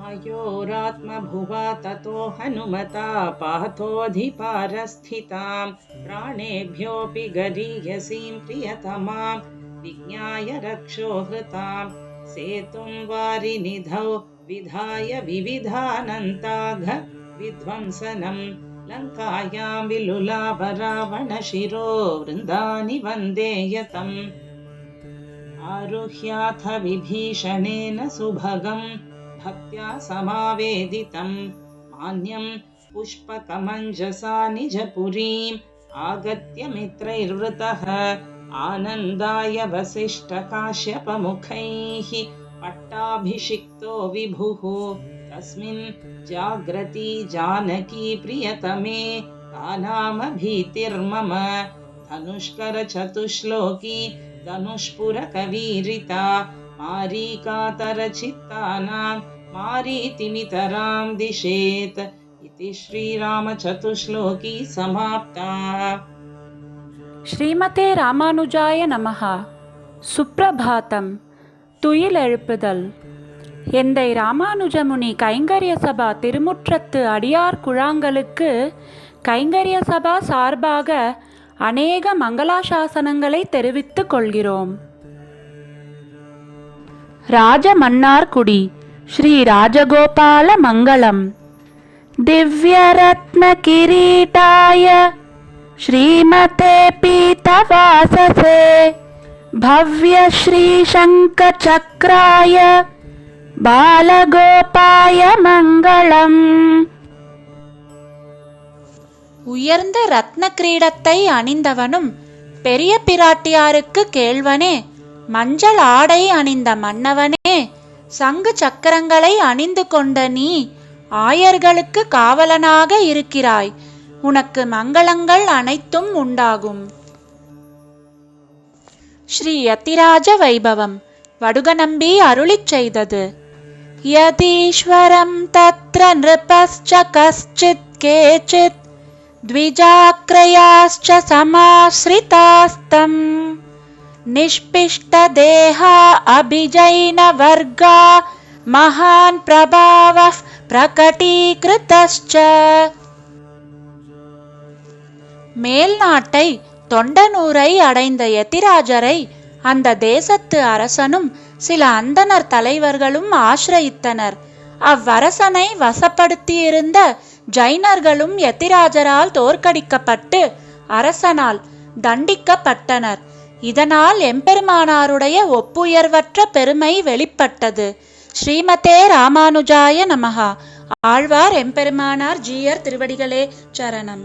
मायोरात्मभुवा हनुमता पातोऽधिपारस्थिताम् प्राणेभ्योऽपि गरीयसीं प्रियतमाम् विज्ञाय रक्षो हृताम् सेतुं वारिनिधौ विधाय विविधानन्ताघ विध्वंसनं लङ्कायां विलुलाभरावणशिरो वृन्दानि वन्दे यतम् आरुह्याथ विभीषणेन सुभगं भक्त्या समावेदितं मान्यं पुष्पकमञ्जसा निजपुरीम् आगत्य मित्रैर्वृतः आनन्दाय वसिष्ठकाश्यपमुखैः पट्टाभिषिक्तो विभुः। तस्मिन् जाग्रती जानकी प्रियतमे जाग्रतीजानकी धनुष्करचतुश्लोकी धनुष्पुरकवीरिता। मारीकातरचित्तानां मारीतिमितरां दिशेत्। इति श्रीरामचतुश्लोकी समाप्ता। श्रीमते रामानुजाय नमः। सुप्रभातम्। துயில் எழுப்புதல் எந்தை ராமானுஜமுனி கைங்கரிய சபா திருமுற்றத்து அடியார் குழாங்களுக்கு கைங்கரிய சபா சார்பாக அநேக மங்களாசாசனங்களை தெரிவித்துக் கொள்கிறோம். ராஜமன்னார்குடி ஸ்ரீ ராஜகோபால மங்களம். திவ்யரத்ன கிரீட்டாய ஸ்ரீமதே பீதவாசசே भव्यश्रीशङ्खचक्राय बालगोपाय मङ्गलम् உயர்ந்த ரத்ன கிரீடத்தை அணிந்தவனும் பெரிய பிராட்டியாருக்கு கேள்வனே மஞ்சள் ஆடை அணிந்த மன்னவனே சங்கு சக்கரங்களை அணிந்து கொண்ட நீ ஆயர்களுக்கு காவலனாக இருக்கிறாய் உனக்கு மங்களங்கள் அனைத்தும் உண்டாகும் ஸ்ரீ யத்திராஜ வைபவம் வடுகநம்பி அருளிச் செய்தது. यदीश्वरं तत्र नृपश्च कश्चित् केचित् द्विजाक्रयाश्च समाश्रितास्तम् निष्पिष्टदेहा अभिजैनवर्गा महान् प्रभावः प्रकटीकृतश्च याश्चितास्तं தொண்டனூரை அடைந்த எத்திராஜரை அந்த தேசத்து அரசனும் சில அந்தணர் தலைவர்களும் ஆசிரயித்தனர். அவ்வரசனை வசப்படுத்தியிருந்த ஜைனர்களும் எத்திராஜரால் தோற்கடிக்கப்பட்டு அரசனால் தண்டிக்கப்பட்டனர். இதனால் எம்பெருமானாருடைய ஒப்புயர்வற்ற பெருமை வெளிப்பட்டது. ஸ்ரீமதே ராமானுஜாய நமகா ஆழ்வார் எம்பெருமானார் ஜீயர் திருவடிகளே சரணம்.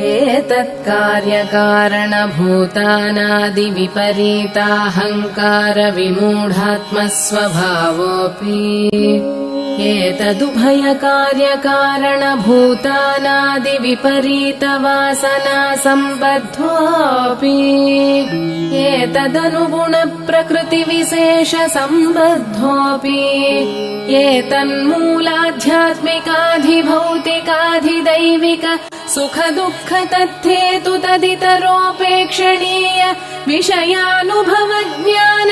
एतत्कार्यकारणभूतानादिविपरीताहङ्कारविमूढात्मस्वभावोऽपि। एतदुभयकार्यकारणभूतानादिविपरीतवासना सम्बद्धोऽपि एतदनुगुणप्रकृतिविशेषसम्बद्धोऽपि। एतन्मूलाध्यात्मिकाधिभौतिकाधिदैविक सुखदुःख तद्धेतु तदितरोपेक्षणीय विषयानुभवज्ञान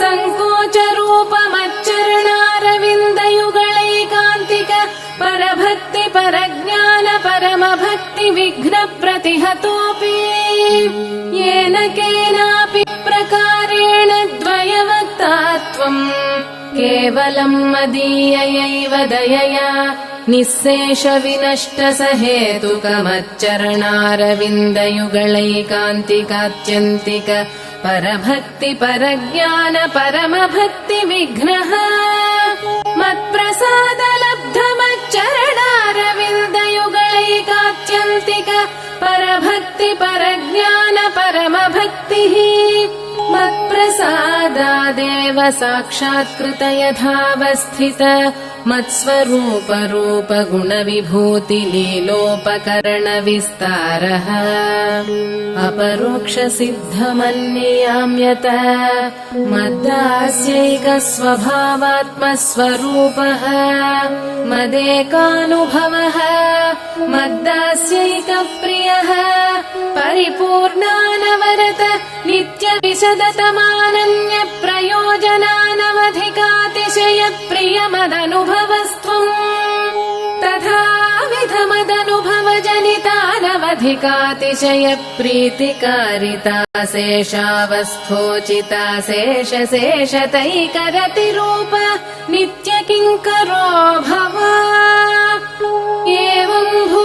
सङ्कोचरूपमच्चरणारविन्दयुगलैकान्तिक परभक्ति परज्ञान परमभक्ति विघ्न प्रतिहतोऽपि येन केनापि प्रकारेण द्वयवक्तात्वम् केवलम् मदीययैव दयया निःशेषविनष्टसहेतुकमच्चरणारविन्दयुगलैकान्तिकात्यन्तिक विनष्ट सहेतुक मच्चरणारविन्दयुगणैकान्तिकात्यन्तिक परभक्ति परज्ञान परमभक्ति विघ्नः। परभक्ति परज्ञान परमभक्तिः। मत्प्रसादादेव साक्षात्कृत यथावस्थित मत्स्वरूपरूपगुणविभूतिलीलोपकरणविस्तारः। गुणविभूतिलीलोपकरण मद्दास्यैकस्वभावात्मस्वरूपः। मदेकानुभवः। मद्दास्यैकप्रियः। परिपूर्णानवरत नित्यविश नन्यप्रयोजनानवधिकातिशय प्रिय मदनुभवस्थु तथाविधमदनुभव शेषावस्थोचिता शेष नित्य किङ्करो भव एवम्भू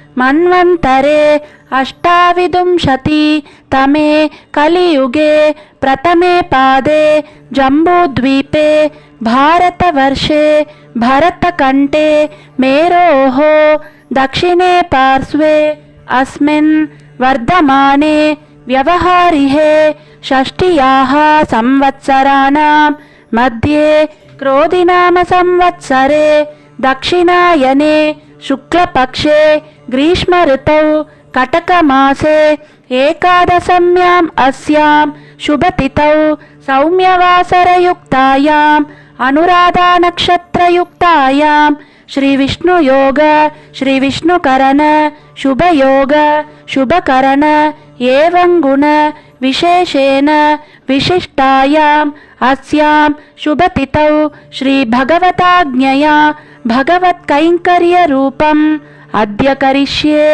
मन्वन्तरे अष्टाविदुंशति तमे कलियुगे प्रथमे पादे जम्बूद्वीपे भारतवर्षे भरतकण्ठे मेरोः दक्षिणे पार्श्वे अस्मिन् वर्धमाने व्यवहारिहे षष्ट्याः संवत्सराणां मध्ये क्रोधिनामसंवत्सरे दक्षिणायने शुक्लपक्षे ग्रीष्मऋतौ कटकमासे एकादशम्याम् अस्यां शुभतिथौ सौम्यवासरयुक्तायाम् अनुराधानक्षत्रयुक्तायां श्रीविष्णुयोग श्रीविष्णुकरण शुभयोग शुभकरण एवं गुण विशेषेण विशिष्टायाम् अस्यां शुभतिथौ श्रीभगवताज्ञया भगवत्कैङ्कर्यरूपम् अद्य करिष्ये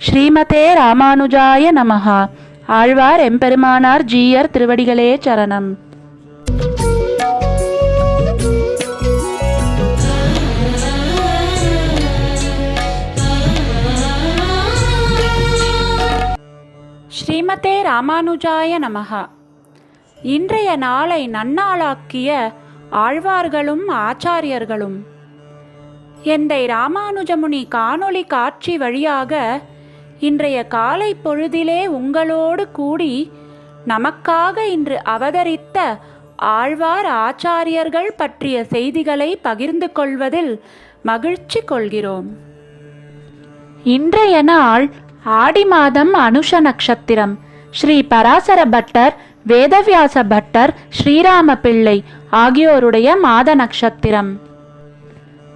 ஸ்ரீமதே ராமானுஜாய நமஹ ஆழ்வார் எம்பெருமானார் ஜீயர் திருவடிகளே சரணம் ஸ்ரீமதே ராமானுஜாய நமஹ இன்றைய நாளை நன்னாளாக்கிய ஆழ்வார்களும் ஆச்சாரியர்களும் எந்தை ராமானுஜமுனி காணொளி காட்சி வழியாக இன்றைய காலை பொழுதிலே உங்களோடு கூடி நமக்காக இன்று அவதரித்த ஆழ்வார் ஆச்சாரியர்கள் பற்றிய செய்திகளை பகிர்ந்து கொள்வதில் மகிழ்ச்சி கொள்கிறோம். இன்றைய நாள் ஆடி மாதம் அனுஷ நட்சத்திரம். ஸ்ரீ பராசர பட்டர் வேதவியாச பட்டர் ஸ்ரீராம பிள்ளை ஆகியோருடைய மாத நட்சத்திரம்.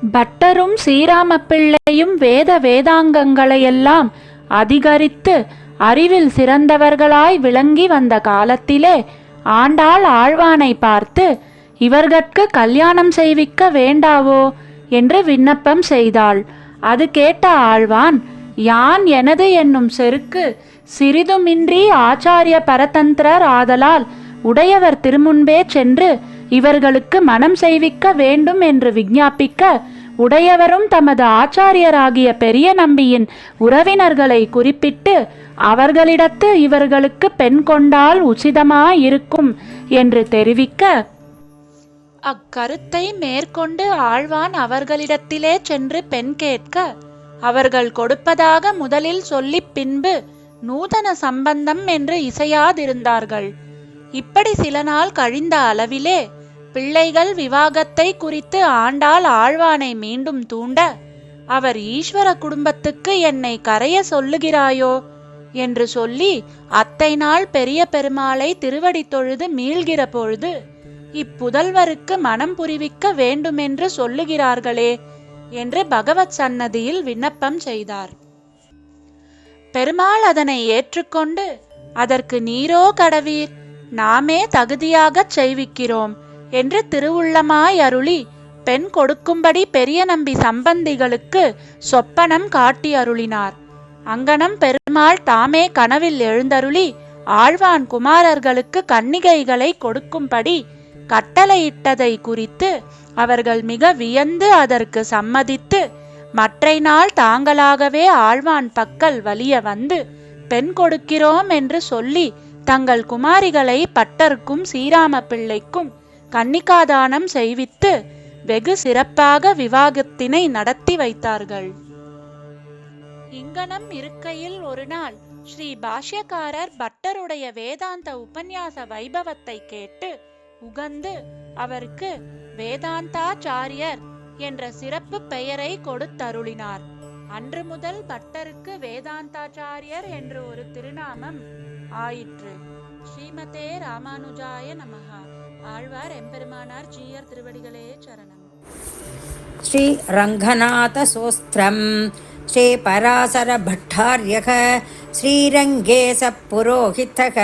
பட்டரும் ஸ்ரீராம பிள்ளையும் வேத வேதாங்கங்களையெல்லாம் அதிகரித்து அறிவில் சிறந்தவர்களாய் விளங்கி வந்த காலத்திலே ஆண்டாள் ஆழ்வானை பார்த்து இவர்கட்கு கல்யாணம் செய்விக்க வேண்டாவோ? என்று விண்ணப்பம் செய்தாள். அது கேட்ட ஆழ்வான் யான் எனது என்னும் செருக்கு சிறிதுமின்றி ஆச்சாரிய பரதந்திரர் ஆதலால் உடையவர் திருமுன்பே சென்று இவர்களுக்கு மனம் செய்விக்க வேண்டும் என்று விஞ்ஞாபிக்க உடையவரும் தமது ஆச்சாரியராகிய பெரிய நம்பியின் உறவினர்களை குறிப்பிட்டு அவர்களிடத்து இவர்களுக்கு பெண் கொண்டால் உசிதமாயிருக்கும் என்று தெரிவிக்க அக்கருத்தை மேற்கொண்டு ஆழ்வான் அவர்களிடத்திலே சென்று பெண் கேட்க அவர்கள் கொடுப்பதாக முதலில் சொல்லிப் பின்பு நூதன சம்பந்தம் என்று இசையாதிருந்தார்கள். இப்படி சில நாள் கழிந்த அளவிலே பிள்ளைகள் விவாகத்தை குறித்து ஆண்டாள் ஆழ்வானை மீண்டும் தூண்ட அவர் ஈஸ்வர குடும்பத்துக்கு என்னை கரைய சொல்லுகிறாயோ? என்று சொல்லி அத்தை நாள் பெரிய பெருமாளை திருவடி தொழுது மீள்கிற பொழுது இப்புதல்வருக்கு மனம் புரிவிக்க வேண்டுமென்று சொல்லுகிறார்களே என்று பகவத் சன்னதியில் விண்ணப்பம் செய்தார். பெருமாள் அதனை ஏற்றுக்கொண்டு அதற்கு நீரோ கடவீர் நாமே தகுதியாகச் செய்விக்கிறோம். என்று திருவுள்ளமாய் அருளி பெண் கொடுக்கும்படி பெரிய நம்பி சம்பந்திகளுக்கு சொப்பனம் காட்டி அருளினார். அங்கனம் பெருமாள் தாமே கனவில் எழுந்தருளி ஆழ்வான் குமாரர்களுக்கு கன்னிகைகளை கொடுக்கும்படி கட்டளையிட்டதை குறித்து அவர்கள் மிக வியந்து அதற்கு சம்மதித்து மற்றை நாள் தாங்களாகவே ஆழ்வான் பக்கல் வலிய வந்து பெண் கொடுக்கிறோம் என்று சொல்லி தங்கள் குமாரிகளை பட்டருக்கும் சீராம பிள்ளைக்கும் கன்னிகாதானம் செய்வித்து வெகு சிறப்பாக விவாகத்தினை நடத்தி வைத்தார்கள். இங்கனம் இருக்கையில் ஒரு நாள் ஸ்ரீ பாஷ்யக்காரர் பட்டருடைய வேதாந்த உபன்யாச வைபவத்தை கேட்டு உகந்து அவருக்கு வேதாந்தாச்சாரியர் என்ற சிறப்பு பெயரை கொடுத்தருளினார். அன்று முதல் பட்டருக்கு வேதாந்தாச்சாரியர் என்று ஒரு திருநாமம் ஆயிற்று. ஸ்ரீமதே ராமானுஜாய நமகா ஆழ்வார் எம்பெருமானார் ஜீயர் திருவடிகளே சரணம் श्रीरङ्गनाथसोस्त्रं श्रीपराशरभट्टार्यः श्रीरङ्गे स पुरोहितः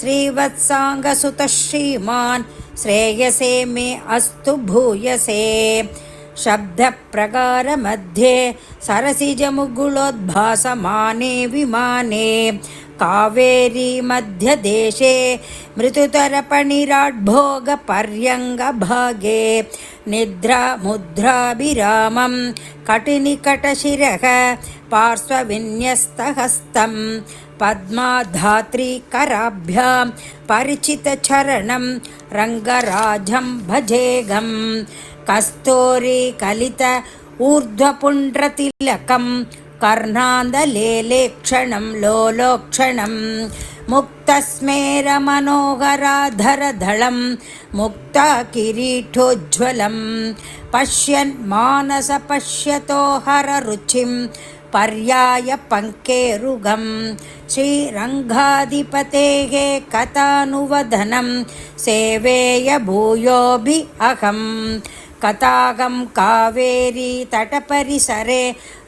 श्रीवत्साङ्गसुतः श्रीमान् श्रेयसे मे अस्तु भूयसे शब्दप्रकारमध्ये सरसिजमुगुलोद्भासमाने विमाने कावेरी मध्यदेशे मृदुतरपणिराड्भोगपर्यङ्गभागे निद्रा मुद्राभिरामं कटिनिकटशिरः पार्श्वविन्यस्तहस्तं पद्माधात्रीकराभ्यां परिचितचरणं रङ्गराजं भजेगम् कस्तूरीकलित ऊर्ध्वपुण्ड्रतिलकं कर्णान्दलेलेक्षणं लोलोक्षणं मुक्तस्मेरमनोहराधरधलं मुक्ताकिरीटोज्ज्वलं पश्यन् मानस पश्यतो हररुचिं पर्याय पङ्केरुगं श्रीरङ्गाधिपतेः कथानुवदनं सेवेय भूयोऽभि अहम् कथागं कावेरी तटपरिसरे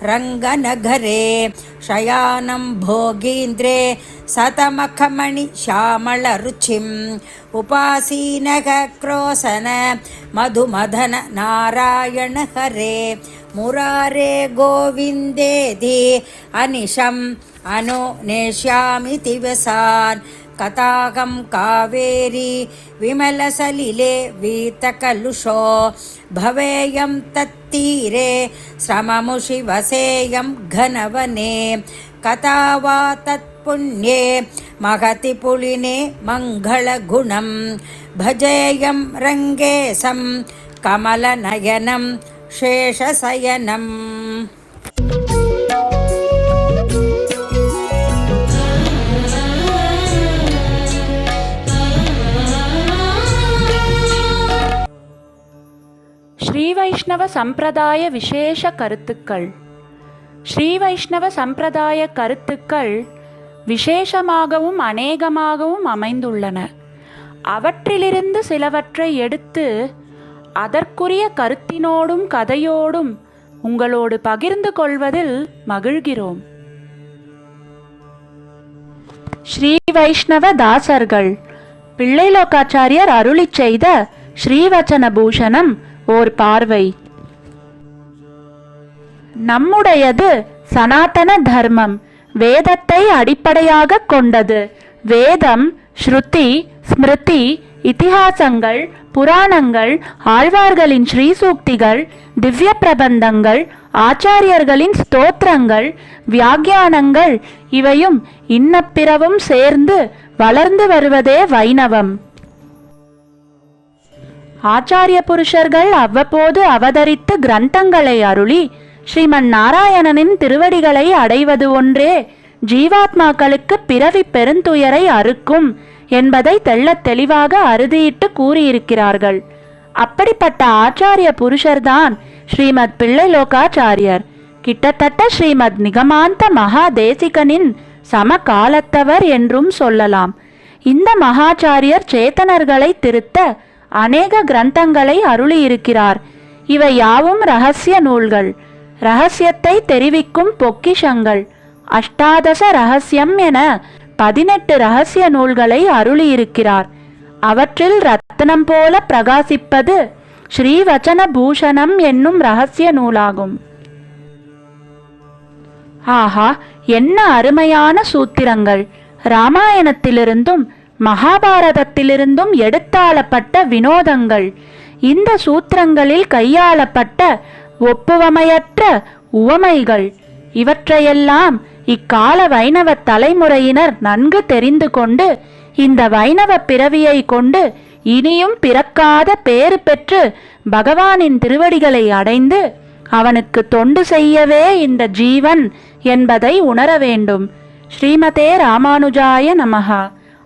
रङ्गनगरे शयानं भोगीन्द्रे सतमखमणि श्यामलरुचिम् उपासीनः क्रोसन मधुमदन नारायण हरे मुरारे गोविन्देधि अनिशम् अनु नेष्यामि दिवसान् कथागं कावेरी, विमलसलिले वीतकलुषो, भवेयं तत्तीरे श्रममुषि घनवने कथा वा तत्पुण्ये, महति पुलिने मङ्गलगुणं भजेयं रङ्गेशं, कमलनयनं शेषशयनम् ஸ்ரீ வைஷ்ணவ சம்பிரதாய விசேஷ கருத்துக்கள். ஸ்ரீ வைஷ்ணவ சம்பிரதாய கருத்துக்கள் விசேஷமாகவும் அநேகமாகவும் அமைந்துள்ளன. அவற்றிலிருந்து சிலவற்றை எடுத்து அதற்குரிய கருத்தினோடும் கதையோடும் உங்களோடு பகிர்ந்து கொள்வதில் மகிழ்கிறோம். ஸ்ரீ வைஷ்ணவ தாசர்கள். பிள்ளைலோக்காச்சாரியர் அருளிச் செய்த ஸ்ரீவச்சன பூஷணம் ஓர் பார்வை. நம்முடையது சனாதன தர்மம். வேதத்தை அடிப்படையாக கொண்டது. வேதம் ஸ்ருதி ஸ்மிருதி இத்திஹாசங்கள் புராணங்கள் ஆழ்வார்களின் ஸ்ரீசூக்திகள் திவ்ய பிரபந்தங்கள் ஆச்சாரியர்களின் ஸ்தோத்திரங்கள் வியாக்கியானங்கள் இவையும் இன்னப்பிறவும் சேர்ந்து வளர்ந்து வருவதே வைணவம். ஆச்சாரிய புருஷர்கள் அவ்வப்போது அவதரித்து கிரந்தங்களை அருளி ஸ்ரீமன் நாராயணனின் திருவடிகளை அடைவது ஒன்றே ஜீவாத்மாக்களுக்கு பிறவி பெருந்துயரை அறுக்கும் என்பதை தெள்ளத் தெளிவாக அறுதியிட்டு கூறியிருக்கிறார்கள். அப்படிப்பட்ட ஆச்சாரிய புருஷர்தான் ஸ்ரீமத் பிள்ளை லோகாச்சாரியர் கிட்டத்தட்ட ஸ்ரீமத் நிகமாந்த மகா தேசிகனின் சமகாலத்தவர் என்றும் சொல்லலாம். இந்த மகாச்சாரியர் சேத்தனர்களை திருத்த அநேக கிரந்தங்களை அருளியிருக்கிறார். இவை யாவும் ரகசிய நூல்கள். ரகசியத்தை தெரிவிக்கும் பொக்கிஷங்கள். அஷ்டாதச ரகசியம் என பதினெட்டு ரகசிய நூல்களை அருளியிருக்கிறார். அவற்றில் ரத்னம் போல பிரகாசிப்பது ஸ்ரீவச்சன பூஷணம் என்னும் ரகசிய நூலாகும். ஆஹா என்ன அருமையான சூத்திரங்கள். ராமாயணத்திலிருந்தும் மகாபாரதத்திலிருந்தும் எடுத்தாளப்பட்ட வினோதங்கள். இந்த சூத்திரங்களில் கையாளப்பட்ட ஒப்புவமையற்ற உவமைகள். இவற்றையெல்லாம் இக்கால வைணவ தலைமுறையினர் நன்கு தெரிந்து கொண்டு இந்த வைணவ பிறவியை கொண்டு இனியும் பிறக்காத பேறு பெற்று பகவானின் திருவடிகளை அடைந்து அவனுக்கு தொண்டு செய்யவே இந்த ஜீவன் என்பதை உணர வேண்டும் ஸ்ரீமதே ராமானுஜாய நமகா